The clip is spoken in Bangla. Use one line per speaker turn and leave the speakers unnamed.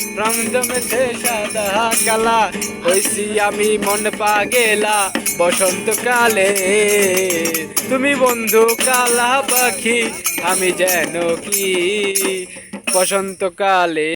কালা রং জমেছে সাদা কালা হইছি আমি মন পাগেলা, বসন্তকালে। তুমি বন্ধু কালা পাখি, আমি যেন কি? বসন্তকালে